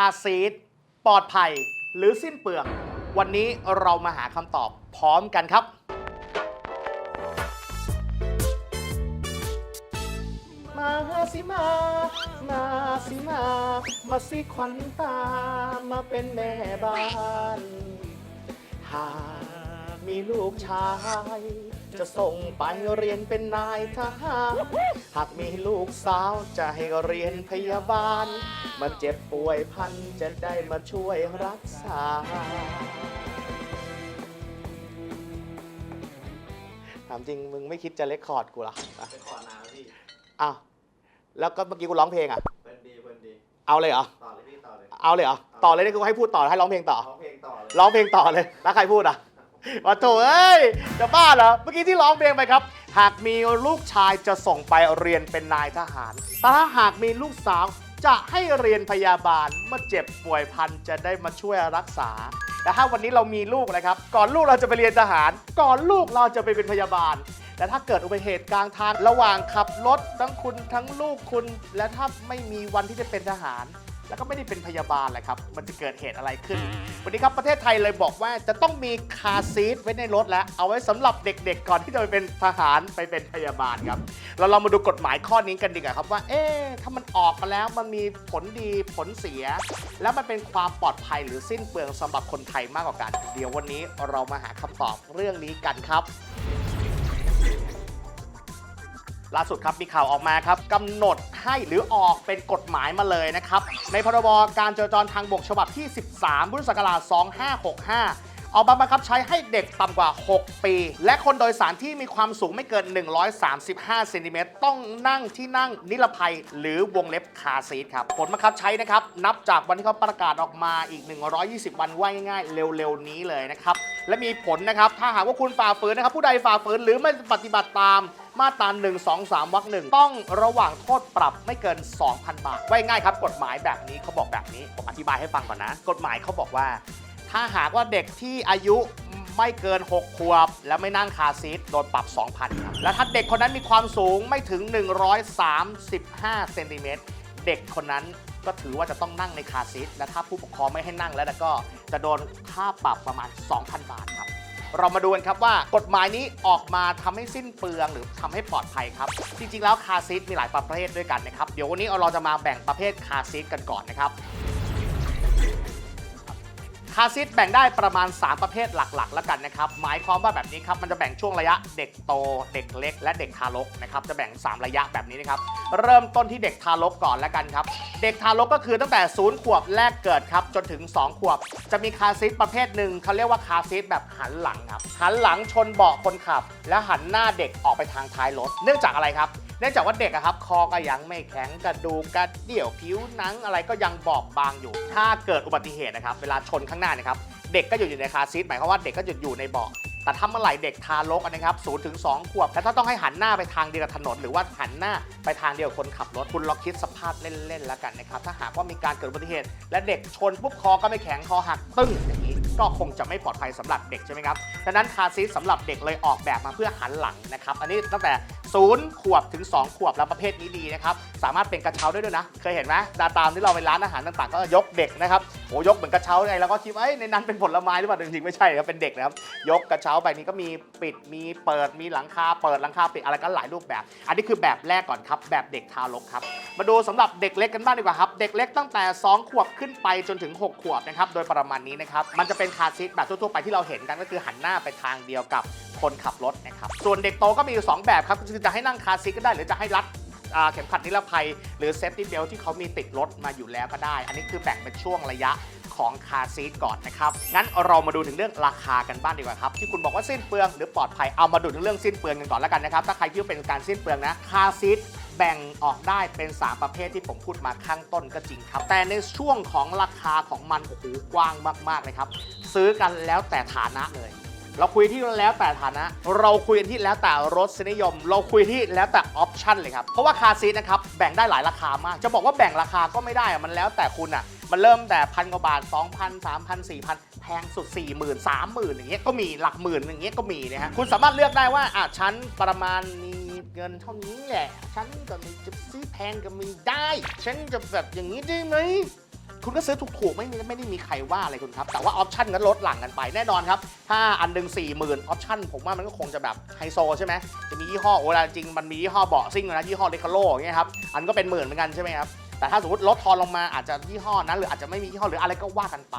าซีทปลอดภัย หรือสิ้นเปลือง วันนี้เรามาหาคำตอบพร้อมกันครับ มาสิมา มาสิมา มาสิขวัญตา มาเป็นแม่บ้าน หากมีลูกชาย จะส่งไปเรียนเป็นนายทหาร หากมีลูกสาวจะให้เรียนพยาบาลมันเจ็บป่วยพันจะได้มาช่วยรักษาถามจริงมึงไม่คิดจะเลคคอร์ดกูเหรอไปขอนานแล้วพี่อ้าวแล้วก็เมื่อกี้กูร้องเพลงอะเพื่อนดีเพื่อนดีเอาเลยเหรอ ต่อเลยพี่ต่อเลยเอาเลยเหรอ ต่อเลยนี่กูให้พูดต่อให้ร้องเพลงต่อ ร้องเพลงต่อเลย ร้องเพลงต่อเลย แล้วใครพูดอะ ว่าโถเอ้ย จะบ้าเหรอ เมื่อกี้ที่ร้องเพลงไปครับ หากมีลูกชายจะส่งไปเรียนเป็นนายทหาร แต่ถ้าหากมีลูกสาวจะให้เรียนพยาบาล เมื่อเจ็บป่วยพันจะได้มาช่วยรักษา แต่ถ้าวันนี้เรามีลูกนะครับ ก่อนลูกเราจะไปเรียนทหาร ก่อนลูกเราจะไปเป็นพยาบาล แต่ถ้าเกิดอุบัติเหตุกลางทาง ระหว่างขับรถทั้งคุณทั้งลูกคุณ และถ้าไม่มีวันที่จะเป็นทหาร แล้วก็ไม่ได้เป็นพยาบาลแหละครับ มันจะเกิดเหตุอะไรขึ้น วันนี้ครับประเทศไทยเลยบอกว่าจะต้องมีคาซีทไว้ในรถแล้ว เอาไว้สำหรับเด็กๆ ก่อนที่จะไปเป็นทหารไปเป็นพยาบาลครับ เราลองมาดูกฎหมายข้อนี้กันดีกว่าครับว่า เอ๊ะถ้ามันออกมาแล้วมันมีผลดีผลเสีย แล้วมันเป็นความปลอดภัยหรือสิ้นเปลืองสำหรับคนไทยมากกว่ากัน เดี๋ยววันนี้เรามาหาคำตอบเรื่องนี้กันครับ ล่าสุดครับมีข่าวออกมาครับกำหนดให้หรือออกเป็นกฎหมายมาเลยนะครับ ในพรบการจราจรทางบกฉบับที่ 13พุทธศักราช2565ออกมาบังคับใช้ให้เด็กต่ำกว่า 6 ปี และคนโดยสารที่มีความสูงไม่เกิน 135 เซนติเมตรต้องนั่งที่นั่งนิรภัยหรือวงเล็บคาซีทครับ ผลบังคับใช้นะครับ นับจากวันที่เขาประกาศออกมาอีก 120 วันว่าง่ายๆ เร็วๆ นี้เลยนะครับ และมีผลนะครับ ถ้าหากว่าคุณฝ่าฝืนนะครับ ผู้ใดฝ่าฝืนหรือไม่ปฏิบัติตาม มาตรา1 2 3วรรคหนึ่งต้องระหว่างโทษปรับไม่เกิน 2,000 บาท ไว้ง่ายครับ กฎหมายแบบนี้เขาบอกแบบนี้ ผมอธิบายให้ฟังก่อนนะ กฎหมายเขาบอกว่า ถ้าหากว่าเด็กที่อายุไม่เกิน 6 ขวบ แล้วไม่นั่งคาซีทโดนปรับ 2,000 ครับ แล้วถ้าเด็กคนนั้นมีความสูงไม่ถึง 135 เซนติเมตร เด็กคนนั้นก็ถือว่าจะต้องนั่งในคาซีทและถ้าผู้ปกครองไม่ให้นั่งแล้วก็จะโดนค่าปรับประมาณ 2,000 บาทครับ เรามาดูกันครับว่ากฎหมายนี้ออกมาทำให้สิ้นเปลืองหรือทำให้ปลอดภัยครับ จริง ๆ แล้วคาซีทมีหลายประเภทด้วยกันนะครับ เดี๋ยววันนี้เราจะมาแบ่งประเภทคาซีทกันก่อนนะครับาร์ซีทแบ่งได้ประมาณ 3 ประเภทหลักๆ แล้วกันนะครับ หมายความว่าแบบนี้ครับ มันจะแบ่งช่วงระยะเด็กโต เด็กเล็ก และเด็กทารกนะครับ จะแบ่ง 3 ระยะแบบนี้นะครับ เริ่มต้นที่เด็กทารกก่อนแล้วกันครับ เด็กทารกก็คือตั้งแต่ศูนย์ขวบแรกเกิดครับ จนถึง 2 ขวบ จะมีคาร์ซีทประเภทหนึ่งเขาเรียกว่าคาร์ซีทแบบหันหลังครับ หันหลังชนเบาะคนขับ แล้วหันหน้าเด็กออกไปทางท้ายรถ เนื่องจากอะไรครับ เนื่องจากว่าเด็กอะครับคอก็ยังไม่แข็งกระดูกกระเดี่ยวผิวหนังอะไรก็ยังบอบบางอยู่ ถ้าเกิดอุบัติเหตุนะครับเวลาชนข้างหน้านะครับเด็กก็อยู่อยู่ในคาร์ซีทหมายความว่าเด็กก็อยู่อยู่ในเบาะแต่ถ้าเมื่อไหร่เด็กทารกนะครับศูนย์ถึงสองขวบแล้วถ้าต้องให้หันหน้าไปทางเดียวกับถนน หรือว่าหันหน้าไปทางเดียวกับคนขับรถคุณลองคิดสภาพเล่นๆแล้วกันนะครับถ้าหากว่ามีการเกิดอุบัติเหตุ และเด็กชนปุ๊บคอก็ไม่แข็งคอหักตึ้งอย่างนี้ก็คงจะไม่ปลอดภัยสำหรับเด็กใช่ไหมครับดังนั้นคาซีทสำหรับเด็กเลยออกแบบมาเพื่อหันหลังนะครับอันนี้ตั้งแต่ ศูนย์ขวบถึง 2 ขวบแล้วประเภทนี้ดีนะครับ สามารถเป็นกระเช้าได้ด้วยนะ เคยเห็นไหมดาตามที่เราไปร้านอาหารต่างๆ ก็ยกเด็กนะครับโอ้ยกเหมือนกระเช้าไงแล้วก็คิดว่าในนั้นเป็นผลไม้หรือเปล่าจริงๆไม่ใช่ครับเป็นเด็กนะครับยกกระเช้าไปนี่ก็มีปิดมีเปิดมีหลังคาเปิดหลังคาปิดอะไรก็หลายรูปแบบ อันนี้คือแบบแรกก่อนครับแบบเด็กทารกครับมาดูสำหรับเด็กเล็กกันบ้างดีกว่าครับเด็กเล็กตั้งแต่ 2 ขวบขึ้นไปจนถึง 6 ขวบนะครับโดยประมาณนี้นะครับมันจะเป็นคาซีทแบบทั่วๆไปที่เราเห็นกันก็คือหันหน้าไปทางเดียวกับ คนขับรถนะครับส่วนเด็กโตก็มีอยู่ 2 แบบครับคือจะให้นั่งคาร์ซีทก็ได้ หรือจะให้รัดเข็มขัดนิรภัย หรือเซฟตี้เบลที่เขามีติดรถมาอยู่แล้วก็ได้ อันนี้คือแบ่งเป็นช่วงระยะของคาซีทก่อนนะครับ งั้นเรามาดูถึงเรื่องราคากันบ้างดีกว่าครับ ที่คุณบอกว่าสิ้นเปลืองหรือปลอดภัย เอามาดูถึงเรื่องสิ้นเปลืองกันก่อนแล้วกันนะครับ ถ้าใครคิดว่าเป็นการสิ้นเปลืองนะ คาซีทแบ่งออกได้เป็น 3 ประเภทที่ผมพูดมาข้างต้นก็จริงครับ แต่ในช่วงของราคาของมันโอ้โหกว้างมากๆเลยครับ ซื้อกันแล้วแต่ฐานะเลย เราคุยที่แล้วแต่ฐานะ เราคุยกันที่แล้วแต่รสนิยม เราคุยที่แล้วแต่ออปชันเลยครับ เพราะว่าคาร์ซีทนะครับแบ่งได้หลายราคามาก จะบอกว่าแบ่งราคาก็ไม่ได้อะมันแล้วแต่คุณอะมันเริ่มแต่พันกว่าบาท 2,000 3,000 4,000 แพงสุด 40,000 30,000 อย่างเงี้ยก็มีหลักหมื่นอย่างเงี้ยก็มีนะฮะคุณสามารถเลือกได้ว่าอะฉันประมาณมีเงินเท่านี้แหละ ฉันก็มีจะซื้อแพงก็มีได้ ฉันจะแบบอย่างนี้ได้ไหม คุณก็ซื้อถูกๆไม่ไม่ได้มีใครว่าอะไรคุณครับ แต่ว่าออปชั่นก็ลดหลั่งกันไปแน่นอนครับ ถ้าอันหนึ่งสี่หมื่นออปชั่นผมว่ามันก็คงจะแบบไฮโซใช่ไหมจะมียี่ห้อโอ้แต่จริงมันมียี่ห้อเบาะซิ่งนะยี่ห้อเดคาโลอย่างเงี้ยครับอันก็เป็นหมื่นเหมือนกันใช่ไหมครับแต่ถ้าสมมติลดทอนลงมาอาจจะยี่ห้อนั้น หรืออาจจะไม่มียี่ห้อหรืออะไรก็ว่ากันไป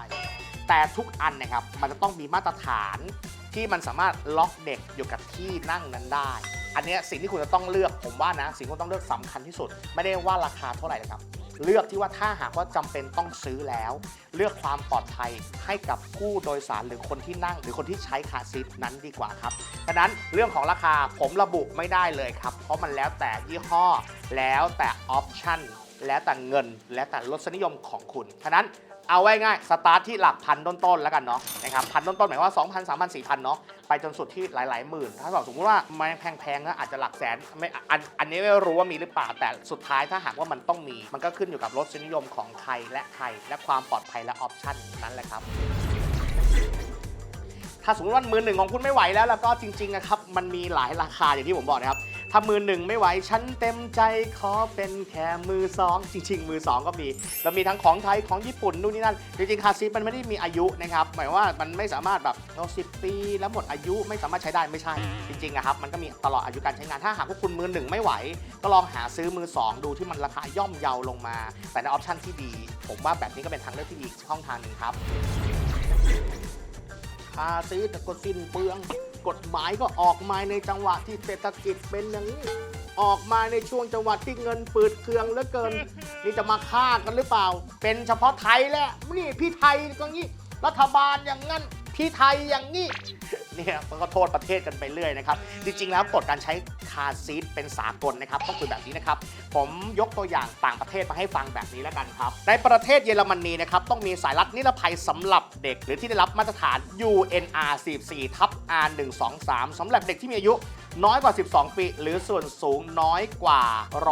แต่ทุกอันนะครับมันจะต้องมีมาตรฐานที่มันสามารถล็อกเด็กอยู่กับที่นั่งนั้นได้ อันนี้สิ่งที่คุณจะต้องเลือกผมว่านะ สิ่งที่คุณต้องเลือกสำคัญที่สุด ไม่ได้ว่าราคาเท่าไหร่นะครับ เลือกที่ว่าถ้าหากว่าจำเป็นต้องซื้อแล้ว เลือกความปลอดภัยให้กับผู้โดยสารหรือคนที่นั่ง หรือคนที่ใช้คาซีทนั้นดีกว่าครับดังนั้นเรื่องของราคาผมระบุไม่ได้เลยครับ เพราะมันแล้วแต่ยี่ห้อ แล้วแต่ออปชั่นแล้วแต่เงิน แล้วแต่รสนิยมของคุณฉะนั้น เอาไว้ง่ายสตาร์ทที่หลักพันต้นๆแล้วกันเนาะนะครับพันต้นๆหมายว่า 2,000 3,000 4,000 เนาะไปจนสุดที่หลายๆหมื่น ถ้าสมมติว่ามันแพงๆก็อาจจะหลักแสนไม่อันอันนี้ไม่รู้ว่ามีหรือเปล่าแต่สุดท้ายถ้าหากว่ามันต้องมี มันก็ขึ้นอยู่กับรสนิยมของใครและใครและความปลอดภัยและออปชั่นนั้นแหละครับถ้าสมมติว่ามือหนึ่งของคุณไม่ไหวแล้วแล้วก็จริงๆนะครับมันมีหลายราคาอย่างที่ผมบอกนะครับ ถ้ามือหนึ่งไม่ไหวฉันเต็มใจขอเป็นแค่มือสองจริง ๆ มือสองก็มีแล้วมีทั้งของไทยของญี่ปุ่นนู่นนี่นั่นจริงๆคาซีมันไม่ได้มีอายุนะครับหมายว่ามันไม่สามารถแบบเราสิปีแล้วหมดอายุไม่สามารถใช้ได้ไม่ใช่ จริงๆนะครับมันก็มีตลอดอายุการใช้งานถ้าหากว่าคุณมือหนึ่งไม่ไหว ก็ลองหาซื้อมือสองดูที่มันราคาย่อมเยาลงมา แต่ในออปชั่นที่ดี ผมว่าแบบนี้ก็เป็นทางเลือกที่ดีอีกช่องทางหนึ่งครับภาษีแต่ก็สิ้นเปลือง กฎหมายก็ออกมาในจังหวะที่เศรษฐกิจเป็นอย่างนี้ ออกมาในช่วงจังหวะที่เงินปืดเครืองเหลือเกิน นี่จะมาฆ่ากันหรือเปล่า เป็นเฉพาะไทยแหละนี่พี่ไทยก็งี้ รัฐบาลอย่างนั้นพี่ไทยอย่างนี้เนี่ยมันก็โทษประเทศกันไปเรื่อยนะครับ จริงๆแล้วกฎการใช้ คาซีทเป็นสากลนะครับต้องคือแบบนี้นะครับ ผมยกตัวอย่างต่างประเทศมาให้ฟังแบบนี้แล้วกันครับ ในประเทศเยอรมนีนะครับต้องมีสายรัดนิรภัยสำหรับเด็ก หรือที่ได้รับมาตรฐาน UNR 44ทับ R 1 2 3สำหรับเด็กที่มีอายุน้อยกว่า 12 ปี หรือส่วนสูงน้อยกว่า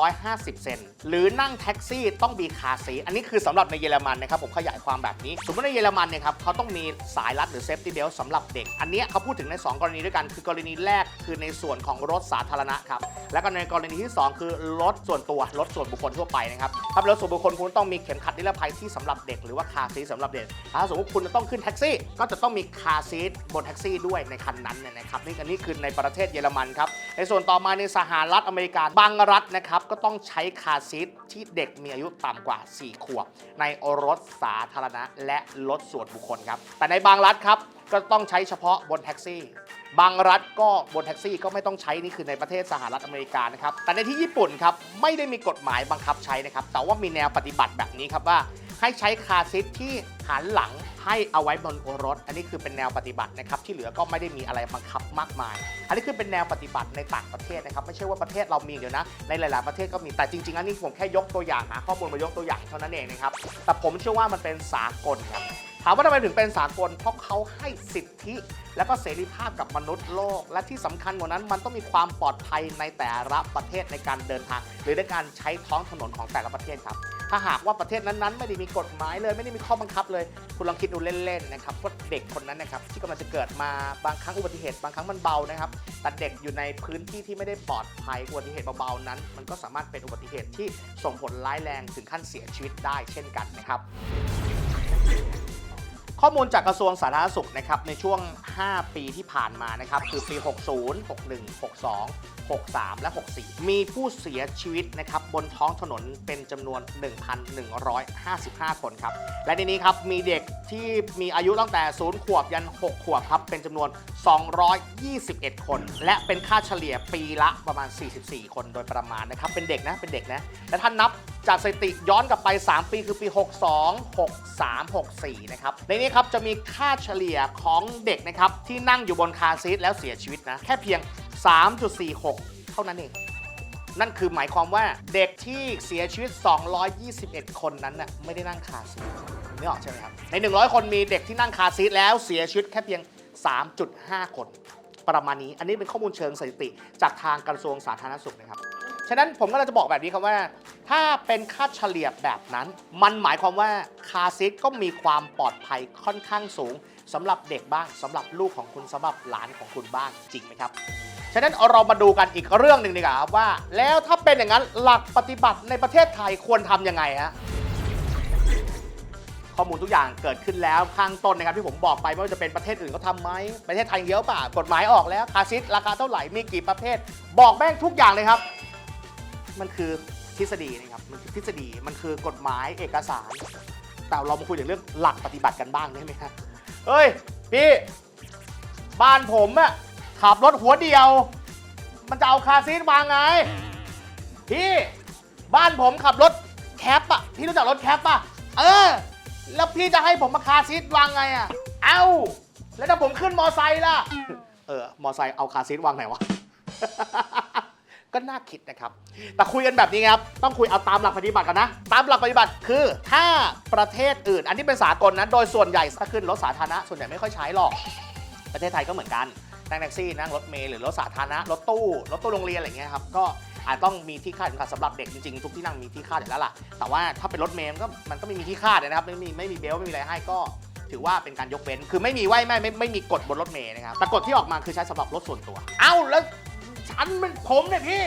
150 เซน หรือนั่งแท็กซี่ต้องมีคาซีอันนี้คือสำหรับในเยอรมันนะครับ ผมขยายความแบบนี้ สมมติในเยอรมันเนี่ยครับเขาต้องมีสายรัดหรือเซฟตี้เบลสำหรับเด็ก อันนี้เขาพูดถึงใน 2 กรณีด้วยกัน คือกรณีแรกคือในส่วนของรถสาธารณะครับ แล้วก็ในกรณีที่ 2 คือรถส่วนตัวรถส่วนบุคคลทั่วไปนะครับถ้าเป็นรถส่วนบุคคลคุณต้องมีเข็มขัดนิรภัยที่สำหรับเด็กหรือว่าคาซีทสำหรับเด็กถ้าสมมติคุณจะต้องขึ้นแท็กซี่ ก็จะต้องมีคาซีบนแท็กซี่ด้วยในคันนั้นนะครับนี่อันนี้คือในประเทศเยอรมันครับในส่วนต่อมาในสหรัฐอเมริกาบางรัฐนะครับก็ต้องใช้คาซีทที่เด็กมีอายุต่ำกว่า 4 ขวบ ในรถสาธารณะและรถส่วนบุคคลครับแต่ในบางรัฐครับก็ต้องใช้เฉพาะบนแท็กซี่ บางรัฐก็บนแท็กซี่ก็ไม่ต้องใช้นี่คือในประเทศสหรัฐอเมริกานะครับ แต่ในที่ญี่ปุ่นครับไม่ได้มีกฎหมายบังคับใช้นะครับ แต่ว่ามีแนวปฏิบัติแบบนี้ครับว่า ให้ใช้คาซีทที่หันหลังให้เอาไว้บนรถ อันนี้คือเป็นแนวปฏิบัตินะครับที่เหลือก็ไม่ได้มีอะไรบังคับมากมาย อันนี้คือเป็นแนวปฏิบัติในต่างประเทศนะครับไม่ใช่ว่าประเทศเรามีอย่างเดียวนะ ในหลาย ๆ ประเทศก็มีแต่จริง ๆ อันนี้ผมแค่ยกตัวอย่างหาข้อมูลมายกตัวอย่างเท่านั้นเองนะครับแต่ผมเชื่อว่ามันเป็นสากลครับามว่าทำไมถึงเป็นสากล เพราะเขาให้สิทธิ และก็เสรีภาพกับมนุษย์โลก และที่สำคัญกว่านั้นมันต้องมีความปลอดภัยในแต่ละประเทศในการเดินทาง หรือในการใช้ท้องถนนของแต่ละประเทศครับ ถ้าหากว่าประเทศนั้นๆ ไม่ได้มีกฎหมายเลย ไม่ได้มีข้อบังคับเลย คุณลองคิดดูเล่นๆนะครับว่าเด็กคนนั้นนะครับที่กำลังจะเกิดมาบางครั้งอุบัติเหตุบางครั้งมันเบานะครับแต่เด็กอยู่ในพื้นที่ที่ไม่ได้ปลอดภัยอุบัติเหตุเบาๆนั้น มันก็สามารถเป็นอุบัติเหตุที่ส่งผลร้ายแรงถึงขั้นเสียชีวิตได้เช่นกันนะครับ ข้อมูลจากกระทรวงสาธารณสุขนะครับในช่วง 5 ปีที่ผ่านมานะครับคือปี 60 61 62 63 และ 64 มีผู้เสียชีวิตนะครับบนท้องถนนเป็นจำนวน 1,155 คนครับ และในนี้ครับมีเด็กที่มีอายุตั้งแต่ 0 ขวบยัน 6 ขวบครับ เป็นจำนวน 221 คน และเป็นค่าเฉลี่ยปีละประมาณ 44 คนโดยประมาณนะครับ เป็นเด็กนะ เป็นเด็กนะ และท่านนับ จากสถิติย้อนกลับไป 3 ปีคือปี 62 63 64 นะครับ ในนี้ครับจะมีค่าเฉลี่ยของเด็กนะครับ ที่นั่งอยู่บนคาร์ซีทแล้วเสียชีวิตนะ แค่เพียง 3.46 เท่านั้นเอง นั่นคือหมายความว่าเด็กที่เสียชีวิต 221 คนนั้นน่ะไม่ได้นั่งคาร์ซีทนึกออกใช่ไหมครับ ใน 100 คนมีเด็กที่นั่งคาร์ซีทแล้วเสียชีวิตแค่เพียง 3.5 คน ประมาณนี้ อันนี้เป็นข้อมูลเชิงสถิติ จากทางกระทรวงสาธารณสุขนะครับ ฉะนั้นผมก็เลยจะบอกแบบนี้ครับว่า ถ้าเป็นค่าเฉลี่ยแบบนั้น มันหมายความว่าคาร์ซีทก็มีความปลอดภัยค่อนข้างสูงสำหรับเด็กบ้างสำหรับลูกของคุณสำหรับหลานของคุณบ้างจริงไหมครับฉะนั้นเรามาดูกันอีกเรื่องหนึ่งดีกว่าครับว่า แล้วถ้าเป็นอย่างนั้นหลักปฏิบัติในประเทศไทยควรทำยังไงฮะข้อมูลทุกอย่างเกิดขึ้นแล้วข้างต้นนะครับที่ผมบอกไปไม่ว่าจะเป็นประเทศอื่นเขาทำไหมประเทศไทยเยอะป่ะกฎหมายออกแล้วคาซิสราคาเท่าไหร่มีกี่ประเภท บอกแม่งทุกอย่างเลยครับ มันคือทฤษฎีนะครับ มันคือทฤษฎี มันคือกฎหมายเอกสาร แต่เรามาคุยถึงเรื่องหลักปฏิบัติกันบ้างได้ไหมครับเฮ้ย พี่ บ้านผมอะขับรถหัวเดียว มันจะเอาคาซีทวางไง พี่บ้านผมขับรถแคปอะพี่รู้จักรถแคปปะเออ แล้วพี่จะให้ผมมาคาซีทวางไงอะเอ้า แล้วถ้าผมขึ้นมอไซค์ล่ะ เออ มอไซค์เอาคาซีทวางไหนวะ ก็น่าคิดนะครับ แต่คุยกันแบบนี้ครับ ต้องคุยเอาตามหลักปฏิบัติกันนะ ตามหลักปฏิบัติคือ ถ้าประเทศอื่น อันนี้เป็นสากลนะ โดยส่วนใหญ่ถ้าขึ้นรถสาธารณะส่วนใหญ่ไม่ค่อยใช้หรอก ประเทศไทยก็เหมือนกัน นั่งแท็กซี่นั่งรถเมล์หรือรถสาธารณะ รถตู้ รถตู้โรงเรียนอะไรเงี้ยครับ ก็อาจต้องมีที่คาดสำหรับเด็กจริงๆ ทุกที่นั่งมีที่คาดอยู่แล้วล่ะ แต่ว่าถ้าเป็นรถเมล์ก็มันก็ไม่มีที่คาดนะครับ ไม่มีไม่มีเบลต์ไม่มีอะไรให้ก็ถือว่าเป็นการยกเว้น คือไม่มีไว้ไม่ไม่ไม่มีกฎบนรถเมล์นะครับแต่กฎที่ออกมาคือใช้สำหรับรถส่วนตัว เอ้าแล้ว ฉันเป็นผมเนี่ยพี่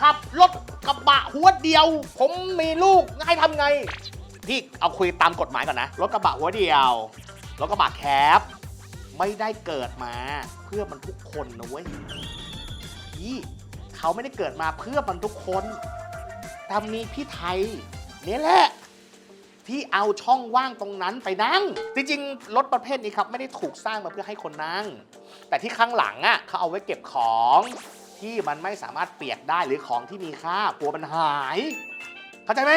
ขับรถกระบะหัวเดียว ผมมีลูกให้ทำไง พี่เอาคุยตามกฎหมายก่อนนะ รถกระบะหัวเดียว รถกระบะแคปไม่ได้เกิดมาเพื่อมันทุกคนนะเว้ยพี่เขาไม่ได้เกิดมาเพื่อมันทุกคนแต่มีพี่ไทยเนี่ยแหละที่เอาช่องว่างตรงนั้นไปนั่ง จริงๆ รถประเภทนี้ครับ ไม่ได้ถูกสร้างมาเพื่อให้คนนั่ง แต่ที่ข้างหลังอะเขาเอาไว้เก็บของ ที่มันไม่สามารถเปียกได้หรือของที่มีค่ากลัวมันหาย เข้าใจไหม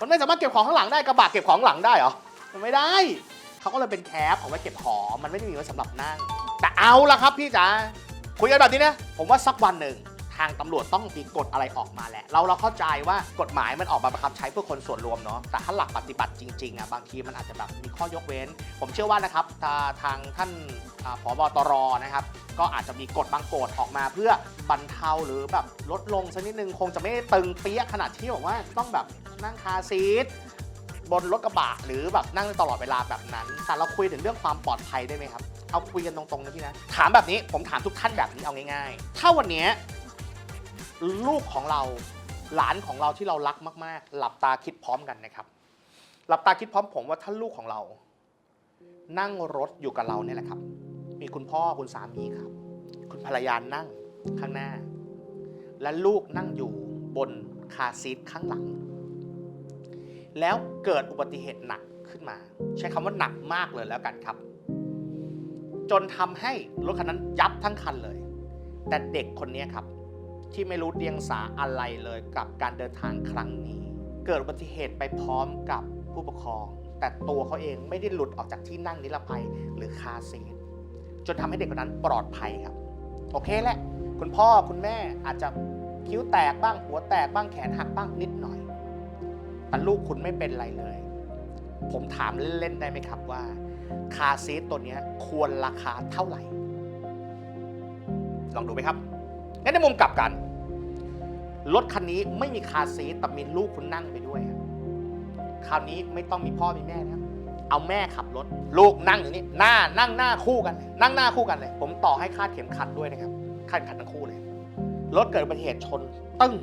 มันไม่สามารถเก็บของข้างหลังได้กระบะเก็บของหลังได้เหรอมันไม่ได้เขาก็เลยเป็นแคปเอาไว้เก็บของมันไม่ได้มีไว้สำหรับนั่ง แต่เอาละครับพี่จ๋าคุยกันแบบนี้นะผมว่าสักวันหนึ่งางตำรวจต้องมีกฎอะไรออกมาแหละ เราเราเข้าใจว่ากฎหมายมันออกมาบังคับใช้เพื่อคนส่วนรวมเนาะแต่ถ้าหลักปฏิบัติจริงๆอะบางทีมันอาจจะแบบมีข้อยกเว้น ผมเชื่อว่านะครับทางท่านอ่าผบตรนะครับก็อาจจะมีกฎบางกฎออกมาเพื่อบรรเทาหรือแบบลดลงสักนิดนึงคงจะไม่ตึงเปี้ยขนาดที่บอกว่าต้องแบบนั่งคาซีทบนรถกระบะหรือแบบนั่งตลอดเวลาแบบนั้น แต่เราคุยถึงเรื่องความปลอดภัยได้ไหมครับ เอาคุยกันตรงๆนะพี่นะ ถามแบบนี้ผมถามทุกท่านแบบนี้เอาง่ายๆ ถ้าวันนี้ ลูกของเราหลานของเราที่เรารักมาก ๆ หลับตาคิดพร้อมกันนะครับ หลับตาคิดพร้อมผมว่าถ้าลูกของเรา นั่งรถอยู่กับเราเนี่ยแหละครับ มีคุณพ่อคุณสามีครับ คุณภรรยานั่งข้างหน้า และลูกนั่งอยู่บนคาซีทข้างหลัง แล้วเกิดอุบัติเหตุหนักขึ้นมา ใช้คำว่าหนักมากเลยแล้วกันครับ จนทำให้รถคันนั้นยับทั้งคันเลย แต่เด็กคนนี้ครับ ที่ไม่รู้เดียงสาอะไรเลยกับการเดินทางครั้งนี้ เกิดอุบัติเหตุไปพร้อมกับผู้ปกครอง แต่ตัวเขาเองไม่ได้หลุดออกจากที่นั่งนิรภัยหรือคาซีทจนทำให้เด็กคนนั้นปลอดภัยครับ โอเคแหละ คุณพ่อคุณแม่อาจจะคิ้วแตกบ้างหัวแตกบ้างแขนหักบ้างนิดหน่อยแต่ลูกคุณไม่เป็นไรเลย ผมถามเล่นๆได้ไหมครับว่า คาซีทตัวนี้ควรราคาเท่าไหร่ ลองดูไหมครับ งั้นในมุมกลับกัน รถคันนี้ไม่มีคาซีทแต่มีลูกคุณนั่งไปด้วยอะคราวนี้ไม่ต้องมีพ่อมีแม่นะครับเอาแม่ขับรถ ลูกนั่งอยู่นี่หน้านั่งหน้าคู่กัน นั่งหน้าคู่กันเลย ผมต่อให้คาดเข็มขัดด้วยนะครับคาดเข็มขัดทั้งคู่เลยรถเกิดอุบัติเหตุชน ตึ้ง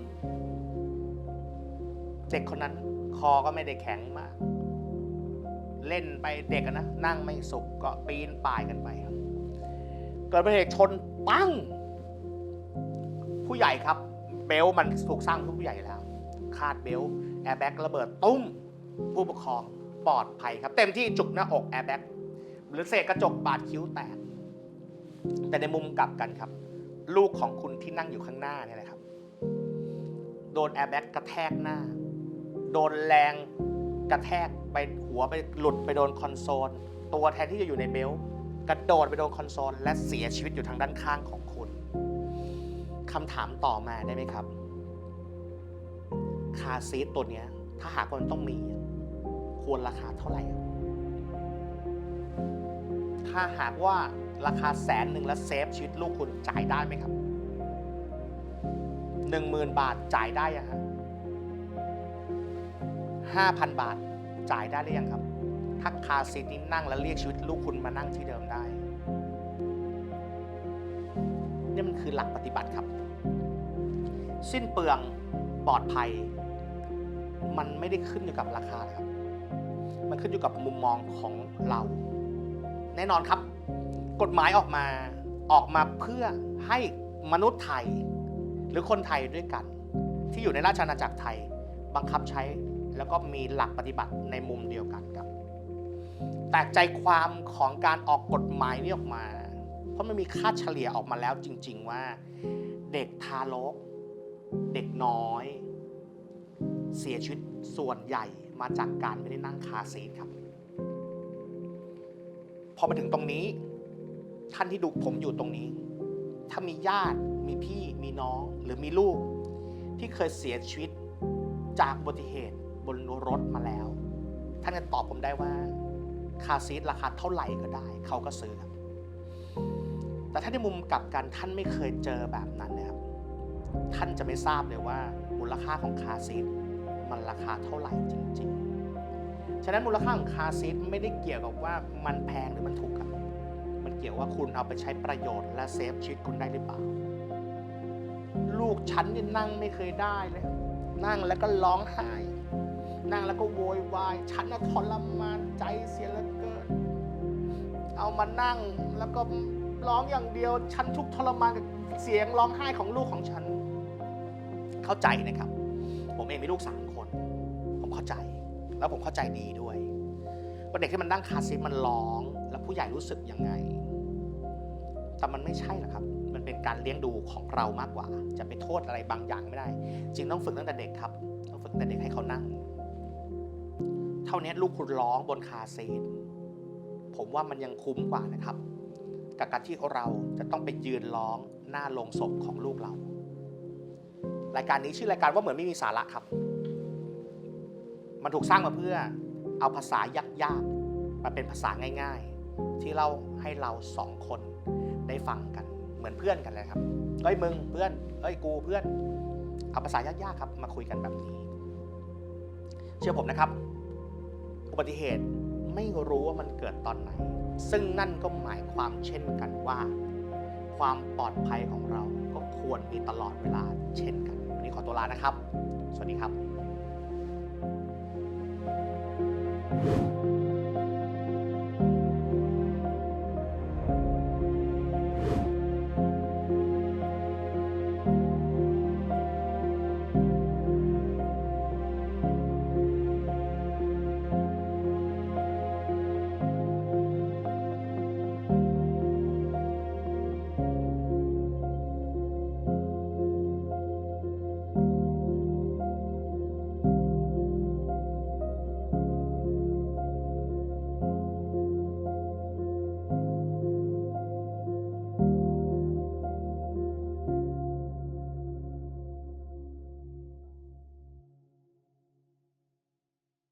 เด็กคนนั้นคอก็ไม่ได้แข็งมาก เล่นไปเด็กนะนั่งไม่สุกก็ปีนป่ายกันไป เกิดอุบัติเหตุชน ปั้ง ผู้ใหญ่ครับ เบลต์มันถูกสร้างเพื่อผู้ใหญ่แล้ว คาดเบลต์แอร์แบ็กระเบิดตุ้ม ผู้ปกครองปลอดภัยครับ เต็มที่จุกหน้าอกแอร์แบ็กหรือเศษกระจกบาดคิ้วแตก แต่ในมุมกลับกันครับ ลูกของคุณที่นั่งอยู่ข้างหน้าเนี่ยแหละครับ โดนแอร์แบ็กกระแทกหน้า โดนแรงกระแทกไปหัวไปหลุดไปโดนคอนโซล ตัวแทนที่จะอยู่ในเบลต์กระโดดไปโดนคอนโซล และเสียชีวิตอยู่ทางด้านข้างของ คำถามต่อมาได้ไหมครับ คาซีทตัวเนี้ย ถ้าหากว่ามันต้องมี ควรราคาเท่าไหร่ ถ้าหากว่าราคาแสนหนึ่งแล้วเซฟชีวิตลูกคุณจ่ายได้ไหมครับหนึ่งหมื่นบาทจ่ายได้ยังฮะห้าพันบาทจ่ายได้หรือยังครับ ถ้าคาซีทนี้นั่งแล้วเรียกชีวิตลูกคุณมานั่งที่เดิมได้ นี่มันคือหลักปฏิบัติครับ สิ้นเปลืองปลอดภัย มันไม่ได้ขึ้นอยู่กับราคาครับ มันขึ้นอยู่กับมุมมองของเรา แน่นอนครับ กฎหมายออกมาออกมาเพื่อให้มนุษย์ไทย หรือคนไทยด้วยกัน ที่อยู่ในราชอาณาจักรไทยบังคับใช้แล้วก็มีหลักปฏิบัติในมุมเดียวกันครับ แต่ใจความของการออกกฎหมายนี้ออกมา ราะมันมีค่าเฉลี่ยออกมาแล้วจริง ๆ ว่า เด็กทารก เด็กน้อย เสียชีวิตส่วนใหญ่มาจากการไม่ได้นั่งคาซีทครับ พอมาถึงตรงนี้ ท่านที่ดูผมอยู่ตรงนี้ ถ้ามีญาติมีพี่มีน้องหรือมีลูก ที่เคยเสียชีวิตจากอุบัติเหตุบนรถมาแล้ว ท่านจะตอบผมได้ว่า คาซีทราคาเท่าไหร่ก็ได้ เขาก็ซื้อครับ แต่ถ้าในมุมกลับกันท่านไม่เคยเจอแบบนั้นนะครับท่านจะไม่ทราบเลยว่ามูลค่าของคาซีทมันราคาเท่าไหร่จริงๆ ฉะนั้นมูลค่าของคาซีทไม่ได้เกี่ยวกับว่ามันแพงหรือมันถูกครับมันเกี่ยวว่าคุณเอาไปใช้ประโยชน์และเซฟชีวิตคุณได้หรือเปล่า ลูกฉันนี่นั่งไม่เคยได้เลย นั่งแล้วก็ร้องไห้ นั่งแล้วก็โวยวาย ฉันน่ะทรมานใจเสียเหลือเกิน เอามานั่งแล้วก็ ร้องอย่างเดียว ฉันทุกทรมานกับเสียงร้องไห้ของลูกของฉัน เข้าใจนะครับ ผมเองมีลูกสามคน ผมเข้าใจ แล้วผมเข้าใจดีด้วยว่าเด็กที่มันนั่งคาซีมันร้อง แล้วผู้ใหญ่รู้สึกยังไง แต่มันไม่ใช่หรอกครับ มันเป็นการเลี้ยงดูของเรามากกว่า จะไปโทษอะไรบางอย่างไม่ได้ จริงต้องฝึกตั้งแต่เด็กครับ ต้องฝึกตั้งแต่เด็กให้เขานั่ง เท่านี้ลูกคุณร้องบนคาร์ซีทผมว่ามันยังคุ้มกว่านะครับ กับการที่เราจะต้องไปยืนร้องหน้าโลงศพของลูกเรา รายการนี้ชื่อรายการว่าเหมือนไม่มีสาระครับ มันถูกสร้างมาเพื่อเอาภาษายากๆมาเป็นภาษาง่าย ๆ ที่เราให้เราสองคนได้ฟังกันเหมือนเพื่อนกันเลยครับเอ้ยมึงเพื่อนเอ้ยกูเพื่อน เอาภาษายากๆครับมาคุยกันแบบนี้ เชื่อผมนะครับ อุบัติเหตุ ไม่รู้ว่ามันเกิดตอนไหน ซึ่งนั่นก็หมายความเช่นกันว่า ความปลอดภัยของเราก็ควรมีตลอดเวลาเช่นกัน วันนี้ขอตัวลานะครับ สวัสดีครับ